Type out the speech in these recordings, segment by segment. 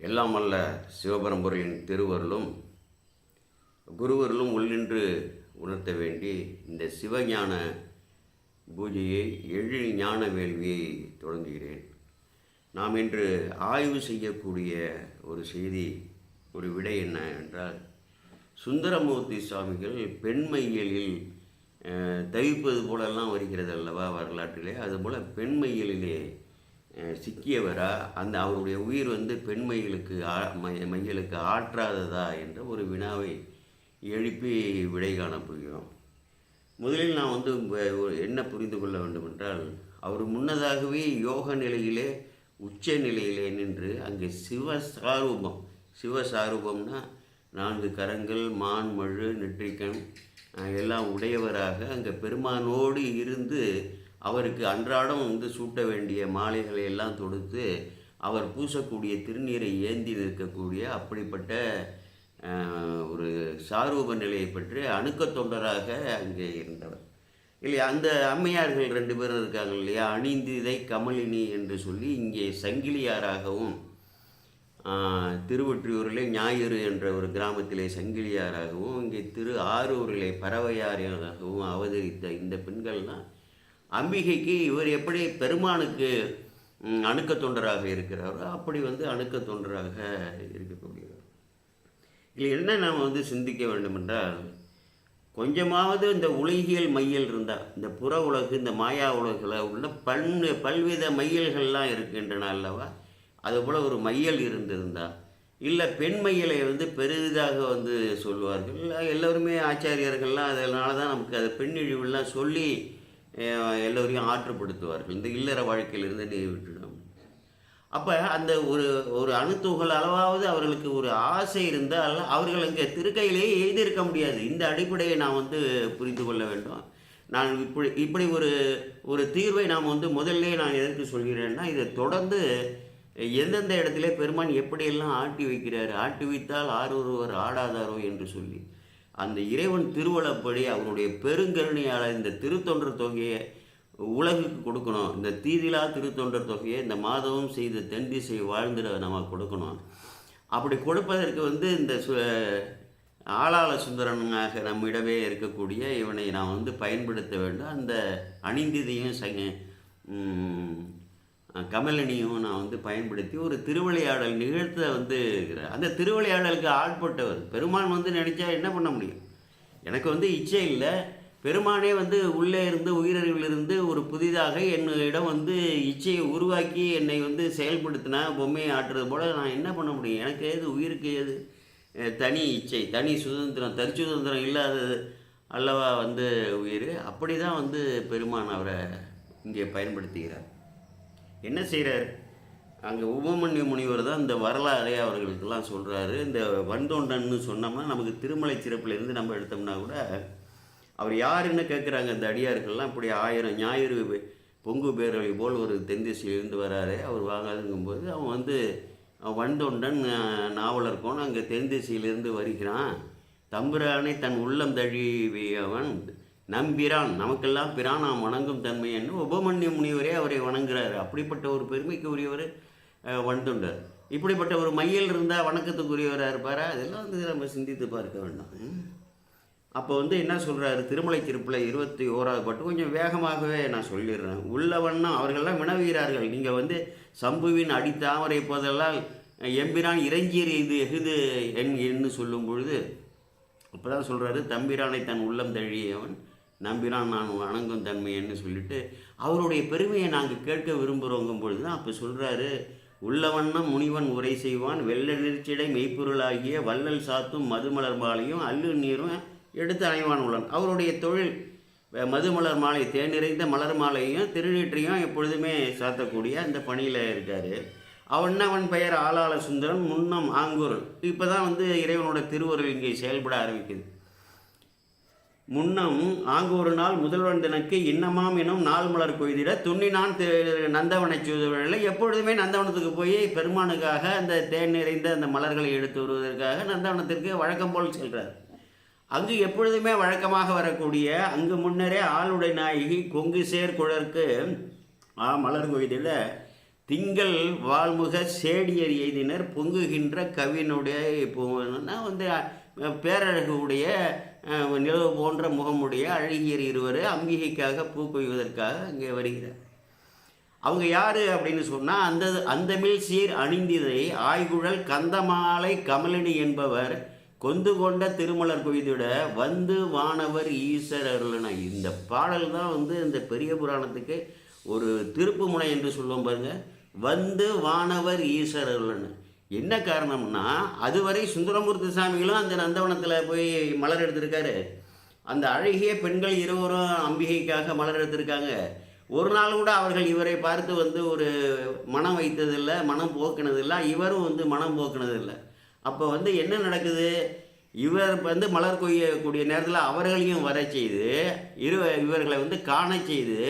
எல்லாம் அல்ல சிவபரம்பொருளின் திருவருளும் குருவருளும் உள்ளின்று உணர்த்த வேண்டி இந்த சிவஞான பூஜையை எழில் ஞான வேள்வியை தொடங்குகிறேன். நாம் இன்று ஆய்வு செய்யக்கூடிய ஒரு செய்தி ஒரு விடை என்ன என்றால் சுந்தரமூர்த்தி சுவாமிகள் பெண்மையலில் அஹ், தவிப்பது போலெல்லாம் வருகிறது அல்லவா வரலாற்றிலே அதுபோல் பெண்மையலிலே சிக்கியவரா? அந்த அவருடைய உயிர் வந்து பெண்மைகளுக்கு ஆ- மைகளுக்கு மையலுக்கு ஆற்றாததா என்ற ஒரு வினாவை எழுப்பி விடை காணப்படுகிறோம் முதலில் நான் வந்து என்ன புரிந்து கொள்ள வேண்டும் என்றால் அவர் முன்னதாகவே யோக நிலையிலே உச்ச நிலையிலே நின்று அங்கே சிவசாரூபம் சிவசாரூபம்னா நான்கு கரங்கள் மான் மழு நெற்றிக்கண் எல்லாம் உடையவராக அங்கே பெருமானோடு இருந்து அவருக்கு அன்றாடம் வந்து சூட்ட வேண்டிய மாலைகளை எல்லாம் தொடுத்து அவர் பூசக்கூடிய திருநீரை ஏந்தி நிற்கக்கூடிய அப்படிப்பட்ட ஒரு சாரூப நிலையை பற்றி அணுக்க தொண்டராக அங்கே இருந்தவர். இல்லையா அந்த அம்மையார்கள் ரெண்டு பேரும் இருக்காங்க இல்லையா அணிந்திதை கமலினி என்று சொல்லி இங்கே சங்கிலியாராகவும் ஆஹ், திருவொற்றியூரிலே ஞாயிறு என்ற ஒரு கிராமத்திலே சங்கிலியாராகவும் இங்கே திரு ஆரூரிலே பறவையாராகவும் அவதரித்த இந்த பெண்கள்லாம் அம்பிகைக்கு இவர் எப்படி பெருமானுக்கு அணுக்க தொண்டராக இருக்கிறாரோ அப்படி வந்து அணுக்க தொண்டராக இருக்கக்கூடியவர். இதில் என்ன நாம் வந்து சிந்திக்க வேண்டும் என்றால் கொஞ்சமாவது இந்த உலகியல் மையல் இருந்தால் இந்த புற உலகு இந்த மாயா உலகில் உள்ள பல் பல்வித மையல்கள்லாம் இருக்கின்றன அல்லவா? அதுபோல் ஒரு மையல் இருந்திருந்தா இல்லை பெண் மையலை வந்து பெரிதாக வந்து சொல்வார்கள் எல்லோருமே ஆச்சாரியர்கள்லாம் அதனால தான் நமக்கு அது பெண்ணிழிவுலாம் சொல்லி எல்லோரையும் ஆற்றுப்படுத்துவார்கள். இந்த இல்லற வாழ்க்கையிலிருந்து நீ விட்டுடும். அப்போ அந்த ஒரு ஒரு அணுத்துகள் அளவாவது அவர்களுக்கு ஒரு ஆசை இருந்தால் அவர்கள் இங்கே திருக்கையிலேயே எழுதியிருக்க முடியாது. இந்த அடிப்படையை நான் வந்து புரிந்து கொள்ள வேண்டும். நான் இப்படி இப்படி ஒரு ஒரு தீர்வை நாம் வந்து முதல்ல நான் எதற்கு சொல்கிறேன்னா இதை தொடர்ந்து எந்தெந்த இடத்துல பெருமான் எப்படியெல்லாம் ஆட்டி வைக்கிறார் ஆட்டி வைத்தால் ஆரொருவர் ஆடாதாரோ என்று சொல்லி. அந்த இறைவன் திருவளப்படி அவருடைய பெருங்கருணையால் இந்த திருத்தொன்ற தொகையை உலகுக்கு கொடுக்கணும். இந்த தீதிலா திருத்தொண்டர் தொகையை இந்த மாதவம் செய்த தென் திசை வாழ்ந்துட நம்ம கொடுக்கணும். அப்படி கொடுப்பதற்கு வந்து இந்த சு ஆளாள சுந்தரனாக நம்மிடமே இருக்கக்கூடிய இவனை நாம் வந்து பயன்படுத்த வேண்டும். அந்த அணிந்திதையும் சங்க கமலினியும் நான் வந்து பயன்படுத்தி ஒரு திருவிளையாடல் நிகழ்த்த வந்து அந்த திருவிளையாடலுக்கு ஆட்பட்டவர் பெருமான் வந்து நினச்சா என்ன பண்ண முடியும்? எனக்கு வந்து இச்சை இல்லை. பெருமானே வந்து உள்ளே இருந்து உயிரறிவிலிருந்து ஒரு புதிதாக என்னிடம் வந்து இச்சையை உருவாக்கி என்னை வந்து செயல்படுத்தினா பொம்மையை ஆட்டுறது போல் நான் என்ன பண்ண முடியும்? எனக்கு ஏது உயிருக்கு ஏது தனி இச்சை தனி சுதந்திரம் தற்சுதந்திரம் இல்லாதது அல்லவா வந்து உயிர்? அப்படி தான் வந்து பெருமான் அவரை இங்கே பயன்படுத்துகிறார். என்ன செய்கிறார் அங்கே உபமன்யு முனிவர் தான் இந்த வரலாறை அவர்களுக்கெல்லாம் சொல்கிறாரு இந்த வந்தோண்டன்னு சொன்னோம்னா நமக்கு திருமலை சிறப்புலேருந்து நம்ம எடுத்தோம்னா கூட அவர் யாருன்னு கேட்குறாங்க இந்த அடியார்கள்லாம் இப்படி ஆயிரம் ஞாயிறு பொங்கு பேரவை போல் ஒரு தென்திசையிலிருந்து வராரு. அவர் வாங்காதுங்கும்போது அவன் வந்து அவன் வந்தொண்டன் நாவலர் கோன் அங்கே தென்திசையிலிருந்து வருகிறான். தம்புரானை தன் உள்ளம் தழுவியவன் நம்பிரான் நமக்கெல்லாம் பிரான் நாம் வணங்கும் தன்மை என்று உபமன்ய முனிவரே அவரை வணங்குறாரு. அப்படிப்பட்ட ஒரு பெருமைக்கு உரியவர் வந்துண்டார் இப்படிப்பட்ட ஒரு மையல் இருந்தால் வணக்கத்துக்குரியவராக இருப்பாரா? அதெல்லாம் வந்து நம்ம சிந்தித்து பார்க்க வேண்டாம். அப்போ வந்து என்ன சொல்கிறாரு திருமலை திருப்பில் இருபத்தி ஓராவது பாட்டு கொஞ்சம் வேகமாகவே நான் சொல்லிடுறேன். உள்ளவண்ணம் அவர்கள்லாம் வினவுகிறார்கள். நீங்கள் வந்து சம்புவின் அடித்தாமரை போதெல்லாம் எம்பிரான் இறைஞ்சியர் இது எகுது என் என்று சொல்லும் பொழுது அப்போ தான் சொல்கிறாரு தம்பிரானை தன் உள்ளம் தழியவன் நம்பினான் நான் வணங்கும் தன்மைன்னு சொல்லிட்டு அவருடைய பெருமையை நாங்கள் கேட்க விரும்புகிறோங்கும் பொழுது தான் அப்போ சொல்கிறாரு உள்ளவண்ணம் முனிவன் உரை செய்வான் வெள்ள நெரிச்சிடை மெய்ப்பொருளாகிய வள்ளல் சாத்தும் மதுமலர் மாலையும் அல்லு நீரும் எடுத்து அணைவான் உள்ளன். அவருடைய தொழில் மதுமலர் மாலை தேன் நிறைந்த மலர் மாலையும் திருநீற்றையும் எப்பொழுதுமே சாத்தக்கூடிய அந்த பணியில் இருக்கார். அவன் அவன் பெயர் ஆளாள சுந்தரன் முன்னம் ஆங்கூர். இப்போ தான் வந்து இறைவனோட திருவருள் இங்கே செயல்பட ஆரம்பிக்குது. முன்னம் ஒரு நாள் முதல்வன் தனக்கு இன்னமாம் எனும் நாள் மலர் கொய்திட துண்ணினான் நந்தவனை சூதுவழில் எப்பொழுதுமே நந்தவனத்துக்கு போய் பெருமானுக்காக அந்த தேன் நிறைந்த அந்த மலர்களை எடுத்து வருவதற்காக நந்தவனத்திற்கு வழக்கம் போல் செல்கிறார். அங்கு எப்பொழுதுமே வழக்கமாக வரக்கூடிய அங்கு முன்னரே ஆளுடை நாயகி கொங்கு சேர் குழற்கு ஆ மலர் கொய்திட திங்கள் வாழ்முக சேடியர் எய்தினர் பொங்குகின்ற கவினுடைய இப்போ வந்து அஹ், பேரழகு உடைய நிலவு போன்ற முகமுடைய அழகியர் இருவர் அம்பிகைக்காக பூ கொய்வதற்காக இங்கே வருகிறார். அவங்க யார் அப்படின்னு சொன்னால் அந்த அந்த மேல் சீர் அணிந்திதை ஆய்குழல் கந்தமாலை கமலினி என்பவர் கொந்து கொண்ட திருமலர் கொய்திட வந்து வானவர் ஈசர் அருளன. இந்த பாடல் தான் வந்து இந்த பெரிய புராணத்துக்கு ஒரு திருப்பு முனை என்று சொல்லுவோம் பாருங்கள் வந்து வானவர் ஈஸ்வர் அருளன. என்ன காரணம்னா அதுவரை சுந்தரமூர்த்தி சாமிகளும் அந்த நந்தவனத்தில் போய் மலர் எடுத்திருக்காரு. அந்த அழகிய பெண்கள் இருவரும் அம்பிகைக்காக மலர் எடுத்திருக்காங்க. ஒரு நாள் கூட அவர்கள் இவரை பார்த்து வந்து ஒரு மனம் வைத்ததில்லை மனம் போக்கினதில்லை. இவரும் வந்து மனம் போக்கினதில்லை. அப்போ வந்து என்ன நடக்குது? இவர் வந்து மலர் கொய்யக்கூடிய நேரத்தில் அவர்களையும் வர செய்து இரு இவர்களை வந்து காண செய்து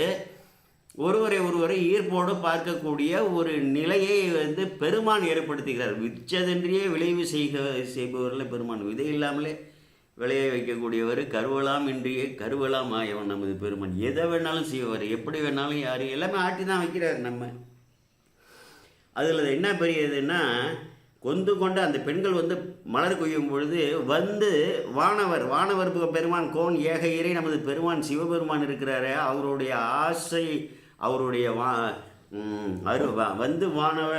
ஒருவரை ஒருவரை ஈர்ப்போடு பார்க்கக்கூடிய ஒரு நிலையை வந்து பெருமான் ஏற்படுத்துகிறார். விற்றதென்றே விளைவு செய்க செய்பவர்களை பெருமான் விதை இல்லாமலே விளைய வைக்கக்கூடியவர். கருவலாம் இன்றியே கருவலாம் ஆயவன் நமது பெருமான். எதை வேணாலும் செய்வார் எப்படி வேணாலும் யார் எல்லாமே ஆட்டி தான் வைக்கிறார் நம்ம. அதில் என்ன பெரியதுன்னா கொந்து கொண்டு அந்த பெண்கள் வந்து மலர் கொய்யும் பொழுது வந்து வானவர் வானவர் பெருமான் கோன் ஏக இறை நமது பெருமான் சிவபெருமான் இருக்கிறாரு அவருடைய ஆசை அவருடைய வா அரு வ- வந்து வானவ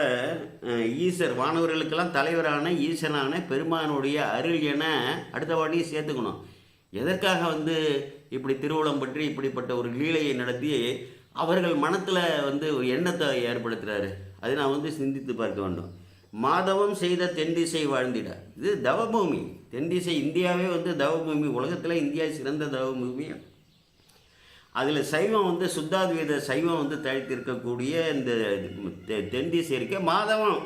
ஈஸ்வர் வானவர்களுக்கெல்லாம் தலைவரான ஈசனான பெருமானுடைய அருள் என அடுத்த வாட்டியும் சேர்த்துக்கணும். எதற்காக வந்து இப்படி திருவுளம் பற்றி இப்படிப்பட்ட ஒரு லீலையை நடத்தி அவர்கள் மனத்தில் வந்து ஒரு எண்ணத்தை ஏற்படுத்துகிறாரு அதை நான் வந்து சிந்தித்து பார்க்க வேண்டும். மாதவம் செய்த தென்திசை வாழ்ந்திட. இது தவபூமி. தென்திசை இந்தியாவே வந்து தவபூமி. உலகத்தில் இந்தியா சிறந்த தவபூமி. அதில் சைவம் வந்து சுத்தாத்வீத சைவம் வந்து தழைத்திருக்கக்கூடிய இந்த தெ- தென்திசை இருக்க மாதவம்.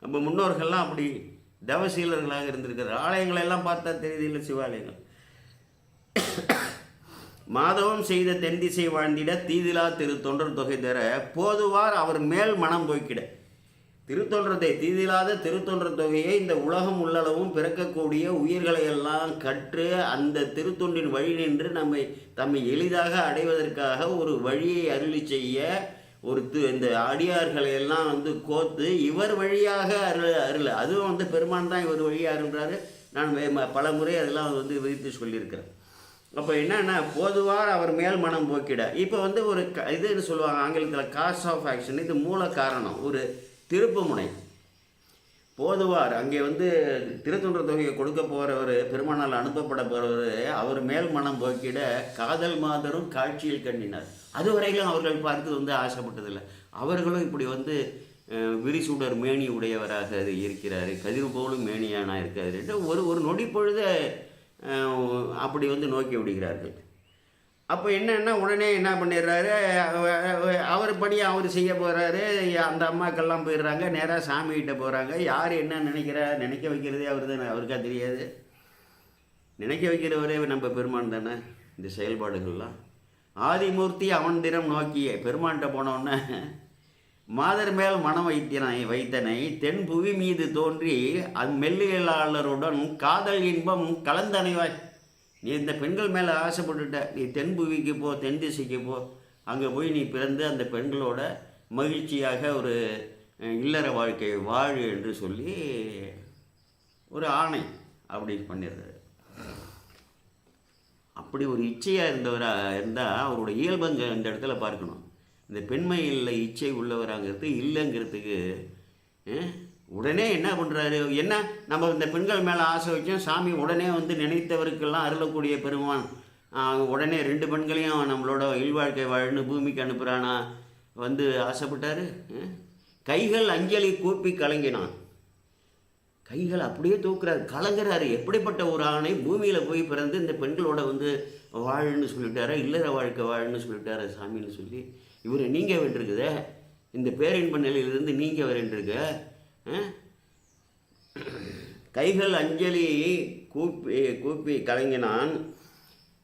நம்ம முன்னோர்கள்லாம் அப்படி தவசீலர்களாக இருந்திருக்கிறார் ஆலயங்களை எல்லாம் பார்த்தா தெரியுது இல்லை சிவாலயங்கள். மாதவம் செய்த தென்திசை வாழ்ந்திட தீதிலா திரு தொண்டர் தொகை தர போதுவார் அவர் மேல் மனம் போய்க்கிட. திருத்தொன்றத்தை தீதிலாத திருத்தொன்றர் தொகையை இந்த உலகம் உள்ளளவும் பிறக்கக்கூடிய உயிர்களை எல்லாம் கற்று அந்த திருத்தொண்டின் வழி நின்று நம்மை தம்மை எளிதாக அடைவதற்காக ஒரு வழியை அருளி செய்ய ஒரு து இந்த அடியார்களை எல்லாம் வந்து கோத்து இவர் வழியாக அருள் அருள். அதுவும் வந்து பெருமான் தான் இவர் வழியாக அருள்றாரு. நான் ம- பல முறை அதெல்லாம் வந்து விரித்து சொல்லியிருக்கிறேன். அப்போ என்னென்னா பொதுவாக அவர் மேல் மனம் போக்கிட. இப்போ வந்து ஒரு க இதுன்னு சொல்லுவாங்க ஆங்கிலத்தில் காஸ் ஆஃப் ஆக்ஷன் இது மூல காரணம். ஒரு திருப்புமுனை. போதுவார். அங்கே வந்து திருத்தொன்ற தொகையை கொடுக்க போகிறவர் பெருமானால் அனுப்பப்பட போகிறவர் அவர் மேல் மனம் போக்கிட காதல் மாதரும் காட்சியில் கண்ணினார். அதுவரையிலும் அவர்கள் பார்த்து வந்து ஆசைப்பட்டதில்லை. அவர்களும் இப்படி வந்து விரிசூடர் மேனி உடையவராக இருக்கிறார். கதிர் போலும் மேனியானா இருக்காரு என்று ஒரு ஒரு நொடி பொழுத அப்படி வந்து நோக்கி விடுகிறார்கள் அப்போ என்னன்னா உடனே என்ன பண்ணிடுறாரு? அவர் படி அவர் செய்ய போகிறாரு அந்த அம்மாக்கெல்லாம் போயிடுறாங்க. நேராக சாமிகிட்ட போகிறாங்க யார் என்ன நினைக்கிறா? நினைக்க வைக்கிறதே அவர் தானே. அவருக்கா தெரியாது. நினைக்க வைக்கிறவரே நம்ம பெருமான் தானே இந்த செயல்பாடுகள்லாம். ஆதிமூர்த்தி அவன் தினம் நோக்கிய பெருமான்கிட்ட போனோன்னே மாதர் மேல் மனம் வைத்தினை வைத்தனை. தென் புவி மீது தோன்றி அம்மெல்லியலாளருடன் காதல் இன்பம் கலந்தனைவாய். நீ இந்த பெண்கள் மேலே ஆசைப்பட்டுட்ட நீ தென் புவிக்கு போ தென் திசைக்கு போ அங்கே போய் நீ பிறந்து அந்த பெண்களோட மகிழ்ச்சியாக ஒரு இல்லற வாழ்க்கையை வாழு என்று சொல்லி ஒரு ஆணை அப்படி பண்ணிடுறாரு அப்படி ஒரு இச்சையாக இருந்தவராக இருந்தால் அவரோட இயல்பங்க இந்த இடத்துல பார்க்கணும். இந்த பெண்மையில் இச்சை உள்ளவராங்கிறது இல்லைங்கிறதுக்கு உடனே என்ன பண்ணுறாரு என்ன? நம்ம இந்த பெண்கள் மேலே ஆசை வச்சோம் சாமி உடனே வந்து நினைத்தவருக்கெல்லாம் அருளக்கூடிய பெருமான். உடனே ரெண்டு பெண்களையும் நம்மளோட இல்வாழ்க்கை வாழ்னு பூமிக்கு அனுப்புகிறானா வந்து ஆசைப்பட்டாரு. கைகள் அஞ்சலி கூப்பி கலங்கினான். கைகள் அப்படியே தூக்குறாரு. கலங்குறாரு. எப்படிப்பட்ட ஒரு ஆணை? பூமியில் போய் பிறந்து இந்த பெண்களோட வந்து வாழுன்னு சொல்லிட்டாரா? இல்லற வாழ்க்கை வாழுன்னு சொல்லிட்டாரா சாமின்னு சொல்லி. இவர் நீங்க வேண்டியிருக்குதே இந்த பேரின்ப நிலையிலிருந்து நீங்கள் வேண்டியிருக்க கைகள் அஞ்சலி கூப்பி கூப்பி கலங்கினான்.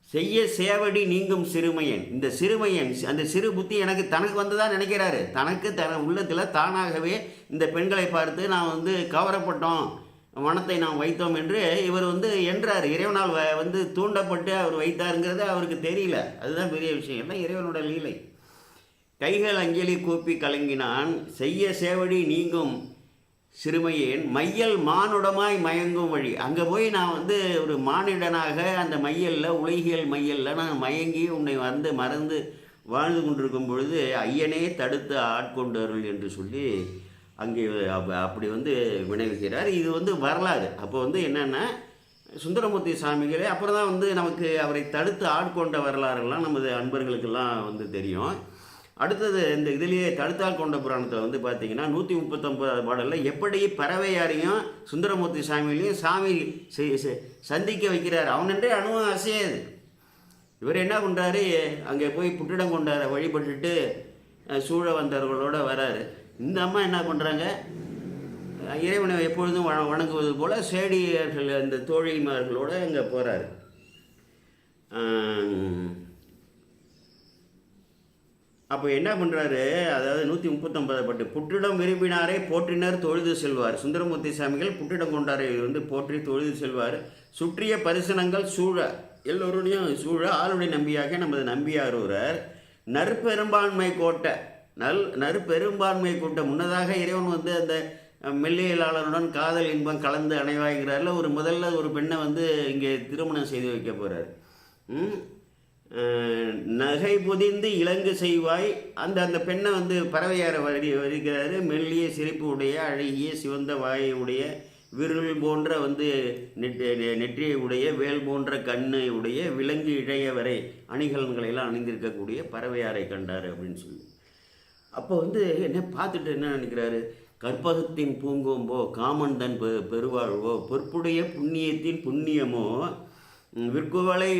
செய்ய சேவடி நீங்கும் சிறுமையன். இந்த சிறுமையன் அந்த சிறு புத்தி எனக்கு தனக்கு வந்ததாக நினைக்கிறாரு. தனக்கு தன உள்ளத்தில் தானாகவே இந்த பெண்களை பார்த்து நான் வந்து கவரப்பட்டோம். மனத்தை நாம் வைத்தோம் என்று இவர் வந்து என்றார். இறைவனால் வ- வந்து தூண்டப்பட்டு அவர் வைத்தாருங்கிறது அவருக்கு தெரியல. அதுதான் பெரிய விஷயம். எல்லாம் இறைவனோட லீலை. கைகள் அஞ்சலி கூப்பி கலங்கினான். செய்ய சேவடி நீங்கும் சிறுமையேன் மையல் மானுடமாய் மயங்கும் வழி. அங்கே போய் நான் வந்து ஒரு மானிடனாக அந்த மையலில் உலகியல் மையலில் நான் மயங்கி உன்னை வந்து மறந்து வாழ்ந்து கொண்டிருக்கும் பொழுது ஐயனே தடுத்து ஆட்கொண்டு என்று சொல்லி அங்கே அப்படி வந்து வினைவுகிறார். இது வந்து வரலாறு. அப்போ வந்து என்னென்னா சுந்தரமூர்த்தி சாமிகளே அப்புறம் தான் வந்து நமக்கு அவரை தடுத்து ஆட்கொண்ட வரலாறுகள்லாம் நமது அன்பர்களுக்கெல்லாம் வந்து தெரியும். அடுத்தது இந்த இதுலேயே தடுத்தால் கொண்ட புராணத்தில் வந்து பார்த்தீங்கன்னா நூற்றி முப்பத்தொம்பதாவது பாடலில் எப்படி பறவையாரையும் சுந்தரமூர்த்தி சாமியிலையும் சாமி சந்திக்க வைக்கிறார். அவனன்றே அணுவும் அசையாது இவர் என்ன பண்ணுறாரு அங்கே போய் புட்டிடம் கொண்டார வழிபட்டுட்டு சூழ வந்தவர்களோட வராரு. இந்த அம்மா என்ன பண்ணுறாங்க இறைவனை எப்பொழுதும் வண வணங்குவது போல் சேடியர்கள் அந்த தோழிமார்களோடு அங்கே போகிறாரு அப்போ என்ன பண்ணுறாரு அதாவது நூற்றி முப்பத்தொன்பது பட்டு புற்றிடம் விரும்பினாரே போற்றினர் தொழுது செல்வார். சுந்தரமூர்த்தி சாமிகள் புற்றிடம் கொண்டாரை வந்து போற்றி தொழுது செல்வார். சுற்றிய பரிசனங்கள் சூழ எல்லோருடையும் சூழ ஆளுடைய நம்பியாக நமது நம்பியார் ஒருவர் நற்பெரும்பான்மை கோட்டை நல் நற்பெரும்பான்மை கூட்டம். முன்னதாக இறைவன் வந்து அந்த மெல்லியலாளருடன் காதல் இன்பம் கலந்து அணைவாய்கிறார்ல ஒரு முதல்ல ஒரு பெண்ணை வந்து இங்கே திருமணம் செய்து வைக்க போகிறார் நகை புதிந்து இலங்கு செய்வாய். அந்த அந்த பெண்ணை வந்து பறவையார வரி வருகிறாரு. மெல்லிய சிரிப்பு உடைய அழகிய சிவந்த வாயுடைய விருள் போன்ற வந்து நெற்றியை உடைய வேல் போன்ற கண்ணை உடைய விலங்கு இழையவரை வரை எல்லாம் அணிந்திருக்கக்கூடிய பறவையாரை கண்டார் அப்படின்னு சொல்லி. அப்போ வந்து என்ன பார்த்துட்டு என்ன நினைக்கிறாரு? கற்பகத்தின் பூங்கோம்போ காமன்தன் பெ பெருவாழ்வோ பொற்புடைய புண்ணியத்தின் புண்ணியமோ விற்குவலை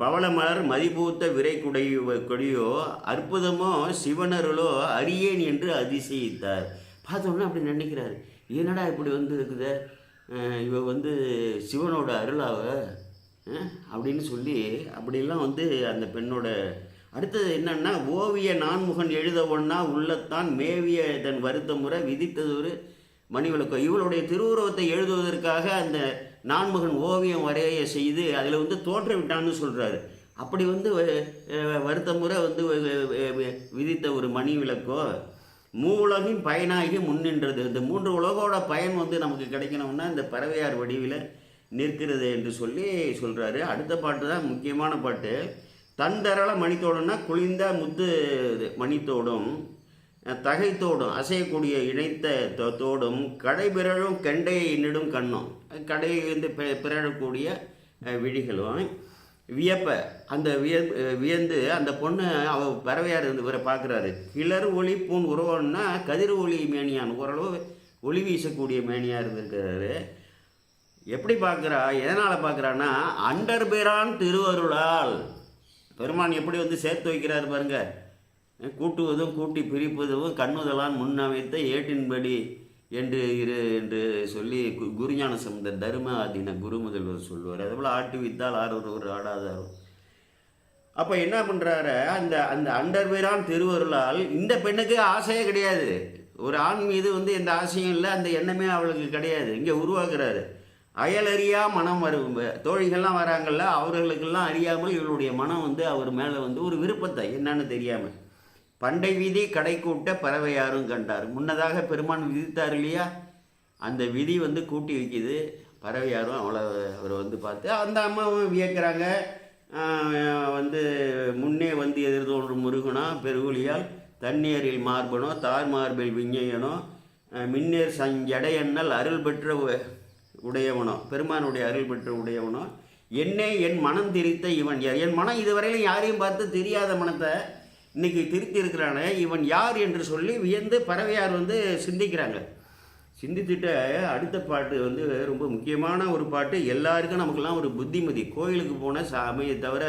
பவளமலர் மதிபூத்த விரை குடை கொடியோ அற்புதமோ சிவனருளோ அரியேன் என்று அதிசயித்தார். பார்த்தோம்னா அப்படி நினைக்கிறாரு. என்னடா இப்படி வந்து இருக்குது? இவ வந்து சிவனோட அருளாவ? அப்படின்னு சொல்லி அப்படிலாம் வந்து அந்த பெண்ணோட அடுத்தது என்னன்னா ஓவிய நான்முகன் எழுத ஒன்னா உள்ளத்தான் மேவிய தன் வருத்த முறை விதித்ததொரு மணிவிளக்கம் இவளுடைய திருவுருவத்தை எழுதுவதற்காக அந்த நான்முகன் ஓவியம் வரைய செய்து அதில் வந்து தோற்றவிட்டான்னு சொல்கிறாரு அப்படி வந்து வருத்த முறை வந்து விதித்த ஒரு மணி விளக்கோ மூலகின் பயனாகி முன்னின்றது இந்த மூன்று உலகோட பயன் வந்து நமக்கு கிடைக்கணும்னா இந்த பறவையார் வடிவில் நிற்கிறது என்று சொல்லி சொல்கிறாரு அடுத்த பாட்டு தான் முக்கியமான பாட்டு. தந்தரள மணித்தோடுன்னா குளிர்ந்த முத்து இது மணித்தோடும். தகைத்தோடும் அசையக்கூடிய இணைத்த தோடும் தோடும் கடைபிரழும் கெண்டையை நிடும் கண்ணும். கடையிலிருந்து வந்து பிறழக்கூடிய விழிகளும். வியப்ப அந்த விய வியந்து அந்த பொண்ணு அவ பறவையார் இருந்து இவரை பார்க்குறாரு. கிளர் ஒளி பூன் உருவம்னா கதிர் ஒளி மேனியான். ஓரளவு ஒளி வீசக்கூடிய மேனியாக இருந்திருக்கிறாரு. எப்படி பார்க்குறா எதனால் பார்க்குறான்னா அண்டர்பெரான் திருவருளால். பெருமான் எப்படி வந்து சேர்த்து வைக்கிறாரு பாருங்கள் கூட்டுவதும் கூட்டி பிரிப்பதும் கண்ணுதலான் முன்னமைத்த ஏட்டின்படி என்று இரு என்று சொல்லி கு- குருஞான சம்பந்தர் தர்ம ஆதீன குரு முதல்வர் சொல்லுவார். அதே போல் ஆட்டு வித்தால் ஆறுவர் ஆடாதாரோ அப்போ என்ன பண்ணுறாரு அந்த அந்த அண்டர்வீரான் திருவருளால் இந்த பெண்ணுக்கு ஆசையே கிடையாது. ஒரு ஆண் மீது வந்து எந்த ஆசையும் இல்லை அந்த எண்ணமே அவளுக்கு கிடையாது. இங்கே உருவாக்குறாரு. அயலறியா மனம் வரும். தோழிகள்லாம் வராங்கல்ல அவர்களுக்கெல்லாம் அறியாமல் இவளுடைய மனம் வந்து அவர் மேலே வந்து ஒரு விருப்பத்தை என்னன்னு தெரியாமல். பண்டை விதி கடை கூட்ட பறவை யாரும் கண்டார். முன்னதாக பெருமான் விதித்தார் இல்லையா? அந்த விதி வந்து கூட்டி வைக்கிது. பறவை யாரும் அவ்வளோ அவர் வந்து பார்த்து அந்த அம்மாவும் வியக்கிறாங்க. வந்து முன்னே வந்து எதிர்தோன்றும் முருகனோ பெருகுலியால் தண்ணீரில் மார்பனோ தார் மார்பில் விஞ்ஞையனோ மின்னேர் சஞ்சடையண்ணல் அருள் பெற்ற உ- உடையவனோ பெருமானுடைய அருள் பெற்ற உடையவனோ என்னே என் மனம் திரித்த இவன். யார் என் மனம் இதுவரையிலும் யாரையும் பார்த்து தெரியாத மனத்தை இன்னைக்கு திருப்பி இருக்கிறானே இவன் யார் என்று சொல்லி வியந்து பறவையார் வந்து சிந்திக்கிறாங்க. சிந்தித்துட்டு அடுத்த பாட்டு வந்து ரொம்ப முக்கியமான ஒரு பாட்டு. எல்லாருக்கும் நமக்கெல்லாம் ஒரு புத்திமதி. கோயிலுக்கு போன சாமியை தவிர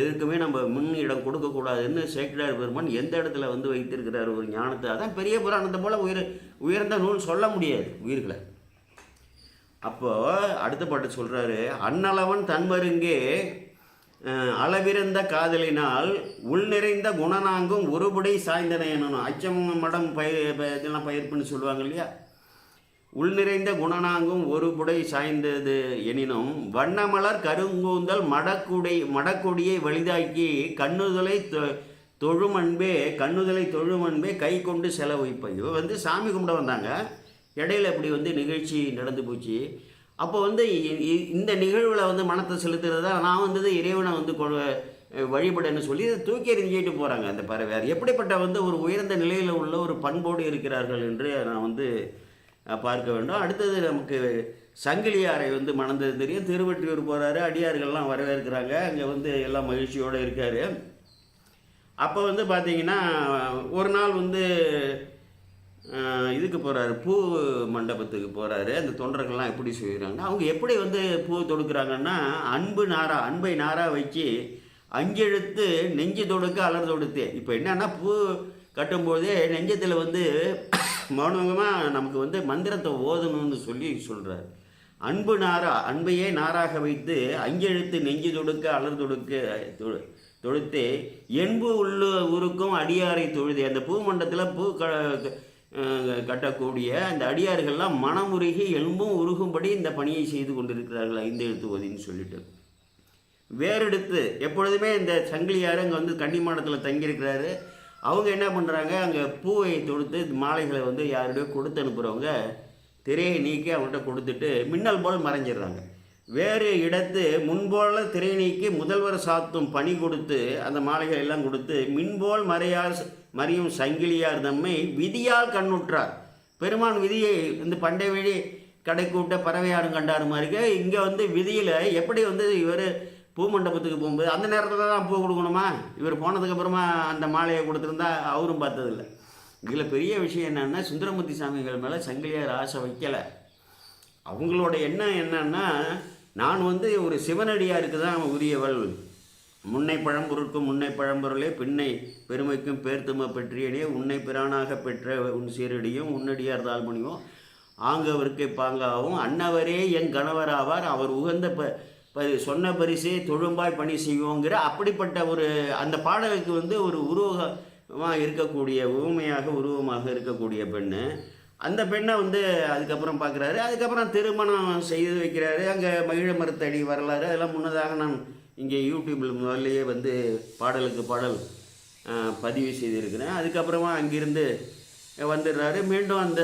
எதுக்குமே நம்ம முன் இடம் கொடுக்கக்கூடாதுன்னு சேக்கிடார் பெருமான் எந்த இடத்துல வந்து வைத்திருக்கிறார் ஒரு ஞானத்தை? அதான் பெரிய புராணத்தை போல் உயர் உயர்ந்த நூல் சொல்ல முடியாது உயிர்களை. அப்போ அடுத்த பாட்டு சொல்கிறாரு அன்னளவன் தன்மருங்கே அளவிறந்த அளவிருந்த காதலினால் உள் நிறைந்த குணநாங்கும் ஒருபடை சாய்ந்தன என்னணும் அச்சம் மடம் பயிர் இதெல்லாம் பயிர்ப்புன்னு சொல்லுவாங்க இல்லையா? உள் நிறைந்த குணநாங்கும் ஒரு புடை சாய்ந்தது எனினும் வண்ணமலர் கருங்கூந்தல் மடக்குடை மடக்கொடியை வலிதாக்கி கண்ணுதலை தொ- தொழும் அன்பே கண்ணுதலை தொழும் அன்பே கை கொண்டு செலவு இவ வந்து சாமி கும்பிட வந்தாங்க. இடையில இப்படி வந்து நிகழ்ச்சி நடந்து போச்சு. அப்போ வந்து இந்த நிகழ்வில் வந்து மனத்தை செலுத்துறதா? நான் வந்தது இறைவனை வந்து வழிபடன்னு சொல்லி இதை தூக்கி எறிஞ்சிட்டு போகிறாங்க அந்த பறவையார். எப்படிப்பட்ட வந்து ஒரு உயர்ந்த நிலையில் உள்ள ஒரு பண்போடு இருக்கிறார்கள் என்று நான் வந்து பார்க்க வேண்டும். அடுத்தது நமக்கு சங்கிலியாரை வந்து மணந்தது தெரியும். திருவற்றியூர் போகிறாரு அடியார்கள்லாம் வரவேற்கிறாங்க. அங்கே வந்து எல்லாம் மகிழ்ச்சியோடு இருக்கார். அப்போ வந்து பார்த்தீங்கன்னா ஒரு நாள் வந்து இதுக்கு போகிறாரு பூ மண்டபத்துக்கு போகிறாரு அந்த தொண்டர்கள்லாம் எப்படி செய்கிறாங்க அவங்க எப்படி வந்து பூ தொடுக்கிறாங்கன்னா அன்பு நாரா அன்பை நாரா வச்சு அஞ்செழுத்து நெஞ்சு தொடுக்க அலர் தொடுத்து. இப்போ என்னன்னா பூ கட்டும்போதே நெஞ்சத்தில் வந்து மௌனமாக நமக்கு வந்து மந்திரத்தை ஓதணும்னு சொல்லி சொல்கிறார் அன்பு நாரா அன்பையே நாராக வைத்து அஞ்செழுத்து நெஞ்சு தொடுக்க அலர் தொடுக்க தொடுத்து என்பு உள்ள உருக்கும் அடியாரை தொழுது. அந்த பூ மண்டத்தில் பூ க கட்டக்கூடிய அந்த அடியார்கள்லாம் மனமுருகி எலும்பும் உருகும்படி இந்த பணியை செய்து கொண்டிருக்கிறார்கள் ஐந்து எழுத்து ஓதின்னு சொல்லிட்டு. வேறெடுத்து எப்பொழுதுமே இந்த சங்கிலியார் அங்கே வந்து கன்னிமாடத்தில் தங்கியிருக்கிறாரு. அவங்க என்ன பண்ணுறாங்க அங்கே பூவை தொடுத்து மாலைகளை வந்து யாருடையோ கொடுத்து அனுப்புகிறவங்க திரையை நீக்கி அவங்கள்ட்ட கொடுத்துட்டு மின்னல் போல் மறைஞ்சிடுறாங்க. வேறு இடத்து முன்போல திரை நீக்கி முதல்வர் சாத்தும் பணி கொடுத்து அந்த மாலைகள் எல்லாம் கொடுத்து மின்போல் மறையார் மறியும் சங்கிலியார் தம்மை விதியால் கண்ணுற்றார். பெருமான் விதியை வந்து பண்டை வழி கடைக்கூட்ட பறவையாடும் பறவையாரும் மாதிரி இங்கே வந்து விதியில் எப்படி வந்து இவர் பூமண்டபத்துக்கு போகும்போது அந்த நேரத்தில் தான் பூ கொடுக்கணுமா? இவர் போனதுக்கப்புறமா அந்த மாலையை கொடுத்துருந்தா அவரும் பார்த்ததில்ல. இதில் பெரிய விஷயம் என்னென்னா சுந்தரமூர்த்தி சாமிகள் மேலே சங்கிலியார் ஆசை வைக்கலை. அவங்களோட எண்ணம் என்னன்னா நான் வந்து ஒரு சிவனடியாருக்கு தான் உரியவள். முன்னை பழம்பொருட்கும் முன்னை பழம்பொருளே பின்னை பெருமைக்கும் பேர்த்தும பெற்றியனே உன்னை பிரானாக பெற்ற உன் சீரடியும் உன்னடியார் தாழ்மணியும் ஆங்கவருக்கு பாங்காவும் அன்னவரே என் கணவராவார் அவர் உகந்த ப பரி சொன்ன பரிசே தொழும்பாய் பணி செய்வோங்கிற அப்படிப்பட்ட ஒரு அந்த பாடலுக்கு வந்து ஒரு உருவகமாக இருக்கக்கூடிய உவமையாக உருவமாக இருக்கக்கூடிய பெண்ணு. அந்த பெண்ணை வந்து அதுக்கப்புறம் பார்க்குறாரு. அதுக்கப்புறம் திருமணம் செய்து வைக்கிறாரு. அங்கே மகிழ மருத்தடி வரலாறு அதெல்லாம் முன்னதாக நான் இங்கே யூடியூப்பில் முதல்லையே வந்து பாடலுக்கு பாடல் பதிவு செய்திருக்கிறேன். அதுக்கப்புறமா அங்கிருந்து வந்துடுறாரு. மீண்டும் அந்த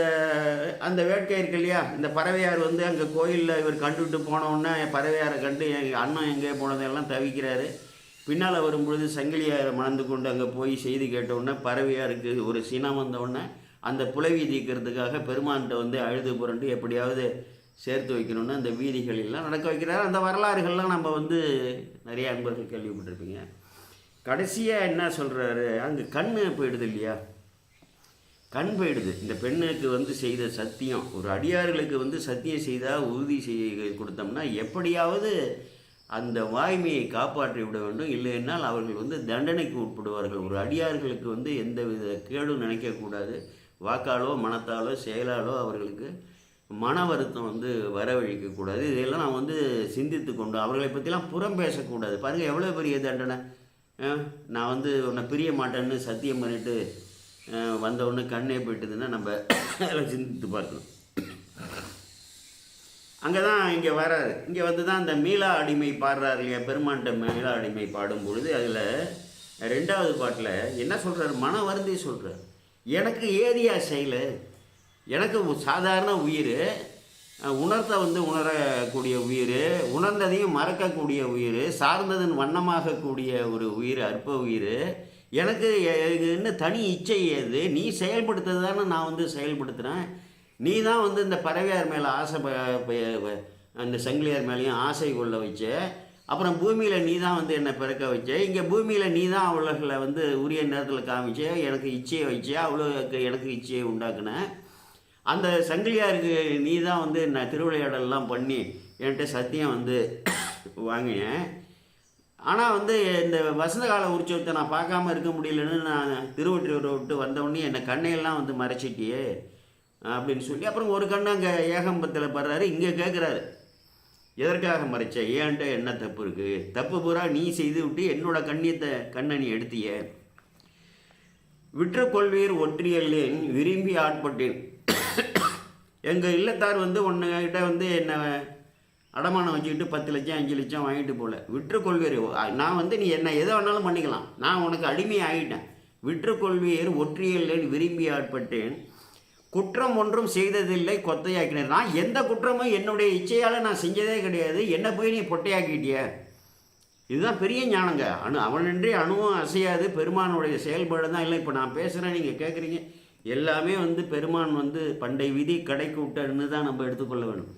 அந்த வேட்கை இருக்கு இல்லையா? இந்த பறவையார் வந்து அங்கே கோயிலில் இவர் கண்டுவிட்டு போனவுடனே பறவையாரை கண்டு எங்கள் அண்ணன் எங்கே போனதெல்லாம் தவிக்கிறாரு. பின்னால் வரும்பொழுது சங்கிலியாரை மணந்து கொண்டு அங்கே போய் செய்தி கேட்டவுடனே பறவையாருக்கு ஒரு சினம் வந்தவுடனே அந்த புலவி தீர்க்கிறதுக்காக பெருமான்கிட்ட வந்து அழுது புரண்டு எப்படியாவது சேர்த்து வைக்கணும்னு அந்த வீதிகள் எல்லாம் நடக்க வைக்கிறார். அந்த வரலாறுகள்லாம் நம்ம வந்து நிறைய அன்பர்கள் கேள்விப்பட்டிருப்பீங்க. கடைசியாக என்ன சொல்கிறாரு அங்கே கண் போயிடுது இல்லையா? கண் போயிடுது. இந்த பெண்ணுக்கு வந்து செய்த சத்தியம் ஒரு அடியார்களுக்கு வந்து சத்தியம் செய்தால் உறுதி செய்ய கொடுத்தோம்னா எப்படியாவது அந்த வாய்மையை காப்பாற்றி விட வேண்டும். இல்லைன்னால் அவர்கள் வந்து தண்டனைக்கு உட்படுவார்கள். ஒரு அடியார்களுக்கு வந்து எந்த வித கேடும் நினைக்கக்கூடாது. வாக்காலோ மனத்தாலோ செயலாலோ அவர்களுக்கு மன வருத்தம் வந்து வரவழிக்கக்கூடாது இதையெல்லாம் நான் வந்து சிந்தித்து கொண்டு அவர்களை பற்றிலாம் புறம் பேசக்கூடாது. பாருங்கள் எவ்வளோ பெரிய தண்டனை. நான் வந்து உன்னை பிரிய மாட்டேன்னு சத்தியம் பண்ணிட்டு அஹ், வந்த உடனே கண்ணே போயிட்டுதுன்னா நம்ம அதெல்லாம் சிந்தித்து பார்க்கணும். அங்கே தான் இங்கே வராரு. இங்கே வந்து தான் இந்த மீளா அடிமை பாடுறாரு இல்லையா? பெருமாண்ட மீளா அடிமை பாடும் பொழுது அதில் ரெண்டாவது பாட்டில் என்ன சொல்கிறாரு மன வருந்தி சொல்கிறார் எனக்கு ஏரியா செயல். எனக்கு சாதாரண உயிர். உணர்த்த வந்து உணரக்கூடிய உயிர். உணர்ந்ததையும் மறக்கக்கூடிய உயிர். சார்ந்ததன் வண்ணமாகக்கூடிய ஒரு உயிர் அற்ப உயிர். எனக்கு என்ன தனி இச்சை ஏது? நீ செயல்படுத்துறது தானே நான் வந்து செயல்படுத்துகிறேன் நீ தான் வந்து இந்த பறவையார் மேலே ஆசை ப- அந்த சங்கிலியார் மேலேயும் ஆசை கொள்ள வச்ச. அப்புறம் பூமியில் நீ தான் வந்து என்னை பிறக்க வச்ச. இங்கே பூமியில் நீ தான் அவளர்களை வந்து உரிய நேரத்தில் காமிச்ச. எனக்கு இச்சையை வச்ச. அவ்வளோக்கு எனக்கு இச்சையை உண்டாக்குன. அந்த சங்கிலியாருக்கு நீ தான் வந்து நான் திருவிளையாடலாம் பண்ணி என்கிட்ட சத்தியம் வந்து வாங்கினேன் ஆனால் வந்து இந்த வசந்த கால உற்சவத்தை நான் பார்க்காம இருக்க முடியலன்னு நான் திருவொற்றியூரை விட்டு வந்தவுடனே என்னை கண்ணையெல்லாம் வந்து மறைச்சிட்டியே அப்படின்னு சொல்லி அப்புறம் ஒரு கண்ணு அங்கே ஏகம்பத்தில் படுறாரு. இங்கே கேட்குறாரு எதற்காக மறைச்ச? ஏன்ட்ட என்ன தப்பு இருக்குது தப்பு பூரா நீ செய்து விட்டு என்னோட கண்ணியத்தை கண்ணை நீ எடுத்திய விற்றுக்கொள்வீர் ஒற்றியல்லேன் விரும்பி ஆட்பட்டேன். எங்கள் இல்லத்தார் வந்து உன்னகிட்ட வந்து என்னை அடமானம் வச்சுக்கிட்டு பத்து லட்சம் அஞ்சு லட்சம் வாங்கிட்டு போல. விற்றுக்கொள்வீர் நான் வந்து நீ என்ன எதை வேணாலும் பண்ணிக்கலாம். நான் உனக்கு அடிமை ஆகிட்டேன் விற்றுக்கொள்வீர் ஒற்றியல்லேன் விரும்பி ஆட்பட்டேன். குற்றம் ஒன்றும் செய்ததில்லை கொத்தையாக்கினர். நான் எந்த குற்றமும் என்னுடைய இச்சையால் நான் செஞ்சதே கிடையாது. என்னை போய் நீ பொட்டையாக்கிட்டிய? இதுதான் பெரிய ஞானங்க. அணு அவனின்றி அணுவும் அசையாது. பெருமானுடைய செயல்பாடு தான் இல்லை இப்போ நான் பேசுகிறேன் நீங்கள் கேட்குறீங்க எல்லாமே வந்து பெருமான் வந்து பண்டை விதி கடைக்கு விட்டன்னு தான் நம்ம எடுத்துக்கொள்ள வேணும்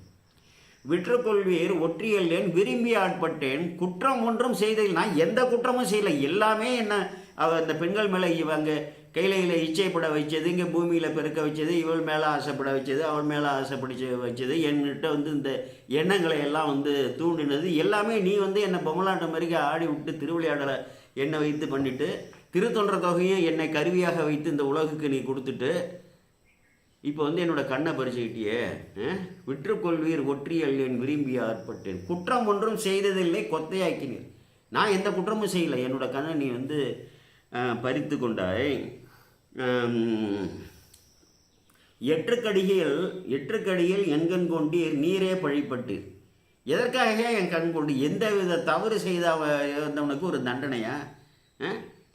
விற்றுக்கொள்வீர் ஒற்றியல்லேன் விரும்பி ஆட்பட்டேன். குற்றம் ஒன்றும் செய்ததில்லை. நான் எந்த குற்றமும் செய்யலை. எல்லாமே என்ன அவ அந்த பெண்கள் மேலே இவங்க கையில இச்சைப்பட வச்சது இங்கே பூமியில் பெருக்க வச்சது இவள் மேலே ஆசைப்பட வச்சது அவள் மேலே ஆசைப்படிச்சு வச்சது. என்கிட்ட வந்து இந்த எண்ணங்களை எல்லாம் வந்து தூண்டினது. எல்லாமே நீ வந்து என்னை பொம்மலாட்டம் மாதிரி ஆடி விட்டு திருவிளையாடலை என்னை வைத்து பண்ணிவிட்டு திருத்தொன்ற தொகையும் என்னை கருவியாக வைத்து இந்த உலகுக்கு நீ கொடுத்துட்டு இப்போ வந்து என்னோட கண்ணை பறிச்சுக்கிட்டியே விற்றுக்கொள்வீர் ஒற்றியல் என் விரும்பி ஆட்பட்டேன் குற்றம் ஒன்றும் செய்ததில்லை கொத்தையாக்கினீர். நான் எந்த குற்றமும் செய்யலை. என்னோட கண்ணை நீ வந்து பறித்து கொண்டாய். எற்றுக்கடியில் எற்றுக்கடியில் எண்கண் கொண்டீர் நீரே பழிப்பட்டீர் எதற்காக என் கண் கொண்டு? எந்த வித தவறு செய்தவனுக்கு ஒரு தண்டனையா?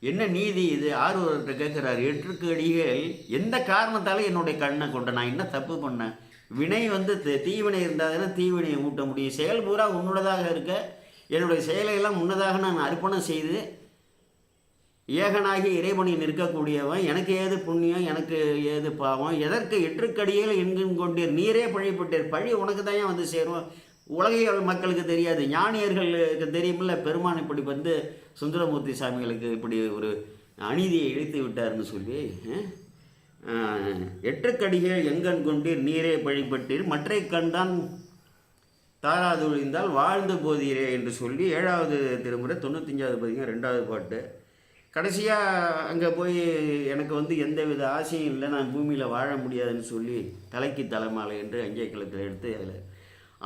என்ன நீதி இது? ஆர்வர்கிட்ட கேட்குறாரு எட்டுக்கு அடிகள் எந்த காரணத்தாலும் என்னுடைய கண்ணை கொண்ட? நான் என்ன தப்பு பண்ணேன்? வினை வந்து தீவினை இருந்தால் தீவினையை ஊட்ட முடியும். செயல் பூரா உன்னோடதாக இருக்க. என்னுடைய செயலையெல்லாம் முன்னதாக நான் அர்ப்பணம் செய்து ஏகனாகி இறைவனை நிற்கக்கூடியவன் எனக்கு ஏது புண்ணியம் எனக்கு ஏது பாவம் எதற்கு எட்டுக்கடியில் எங்கும் கொண்டீர் நீரே பழிப்பட்டீர் பழி உனக்கு தான் ஏன் வந்து சேரும்? உலகியல் மக்களுக்கு தெரியாது ஞானியர்களுக்கு தெரியுமில்ல. பெருமான் இப்படி வந்து சுந்தரமூர்த்தி சாமிகளுக்கு இப்படி ஒரு அநீதியை இழுத்து விட்டார்னு சொல்லி அஹ், அஹ், எட்டுக்கடிகள் எங்கன் கொண்டீர் நீரே பழிப்பட்டீர் மற்றை கண்டான் தாராதுழிந்தால் வாழ்ந்து போதீரே என்று சொல்லி ஏழாவது திருமுறை தொண்ணூத்தஞ்சாவது பதிங்க ரெண்டாவது பாட்டு. கடைசியாக அங்கே போய் எனக்கு வந்து எந்த வித ஆசையும் இல்லை. நான் பூமியில் வாழ முடியாதுன்னு சொல்லி தலைக்கு தலைமாலை என்று அஞ்சை கிழக்கில் எடுத்து அதில்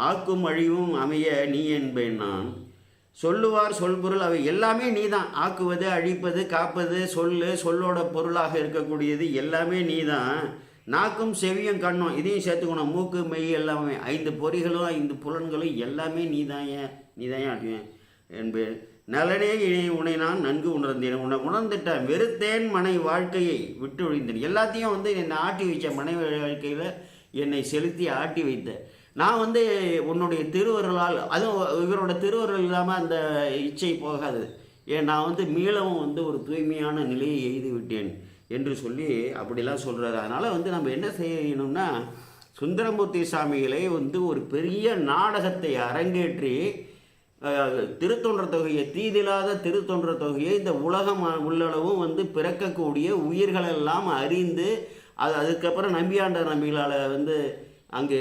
ஆக்கும் அழிவும் அமைய நீ என்பேன் நான். சொல்லுவார் சொல்பொருள் அவை எல்லாமே நீ தான் ஆக்குவது அழிப்பது காப்பது சொல்லு சொல்லோட பொருளாக இருக்கக்கூடியது எல்லாமே நீ தான் நாக்கும் செவியும் கண்ணும் இதையும் சேர்த்துக்கணும். மூக்கு மெய் எல்லாமே. ஐந்து பொறிகளும் ஐந்து புலன்களும் எல்லாமே நீ தான் ஏன் நீ தான் ஏன் என்பேன். நலனே இணை உனை நான் நன்கு உணர்ந்தேன். உன்னை உணர்ந்துட்டேன் வெறுத்தேன் மனை வாழ்க்கையை விட்டு ஒழிந்தேன். எல்லாத்தையும் வந்து என்னை ஆட்டி வைச்ச மனைவி வாழ்க்கையில் என்னை செலுத்தி ஆட்டி வைத்த. நான் வந்து உன்னுடைய திருவருளால் அதுவும் இவரோட திருவருள் இல்லாமல் அந்த இச்சை போகாது. ஏன் நான் வந்து மீளவும் வந்து ஒரு தூய்மையான நிலையை எய்து விட்டேன் என்று சொல்லி அப்படிலாம் சொல்கிறாரு அதனால் வந்து நம்ம என்ன செய்யணும்னா சுந்தரமூர்த்தி சாமிகளை வந்து ஒரு பெரிய நாடகத்தை அரங்கேற்றி திருத்தொன்ற தொகையை தீதில்லாத திருத்தொன்ற தொகையை இந்த உலகம் உள்ளளவும் வந்து பிறக்கக்கூடிய உயிர்களெல்லாம் அறிந்து அது அதுக்கப்புறம் நம்பியாண்ட நம்பிகளால் வந்து அங்கே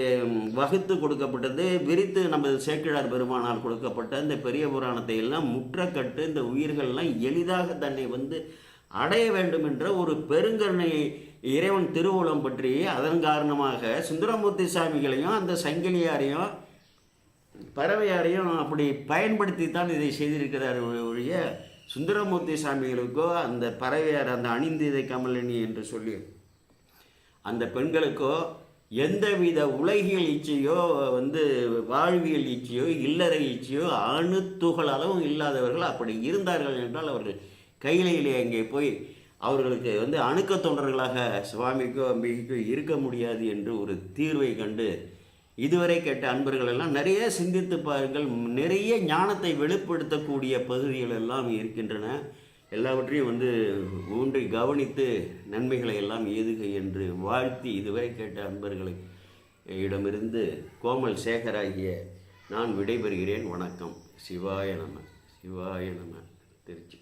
வகுத்து கொடுக்கப்பட்டது விரித்து நமது சேக்கிழார் பெருமானால் கொடுக்கப்பட்ட இந்த பெரிய புராணத்தை எல்லாம் முற்றக்கட்டு இந்த உயிர்கள்லாம் எளிதாக தன்னை வந்து அடைய வேண்டும் என்ற ஒரு பெருங்கருணையை இறைவன் திருவுளம் பற்றி அதன் காரணமாக சுந்தரமூர்த்தி சாமிகளையும் அந்த சங்கிலியாரையும் பறவையாரையும் அப்படி பயன்படுத்தி தான் இதை செய்திருக்கிறார் ஒழிய சுந்தரமூர்த்தி சாமிகளுக்கோ அந்த பறவையார் அந்த அணிந்து இதை கமலினி என்று சொல்லி அந்த பெண்களுக்கோ எந்தவித உலகியல் இச்சையோ வந்து வாழ்வியல் இச்சையோ இல்லறை இச்சையோ அணுத்துகள் அளவும் இல்லாதவர்கள் அப்படி இருந்தார்கள் என்றால் அவர்கள் கையிலையிலே அங்கே போய் அவர்களுக்கு வந்து அணுக்க தொண்டர்களாக சுவாமிக்கோ அம்பிகைக்கோ இருக்க முடியாது என்று ஒரு தீர்வை கண்டு இதுவரை கேட்ட அன்பர்கள் எல்லாம் நிறைய சிந்தித்து பாருங்கள் நிறைய ஞானத்தை வெளிப்படுத்தக்கூடிய பகுதிகள் எல்லாம் இருக்கின்றன. எல்லாவற்றையும் வந்து ஊன்றி கவனித்து நன்மைகளை எல்லாம் ஏதுக என்று வாழ்த்தி இதுவரை கேட்ட அன்பர்களை இடமிருந்து கோமல் சேகராகிய நான் விடைபெறுகிறேன். வணக்கம். சிவாய நம. சிவாய நம. திருச்சி.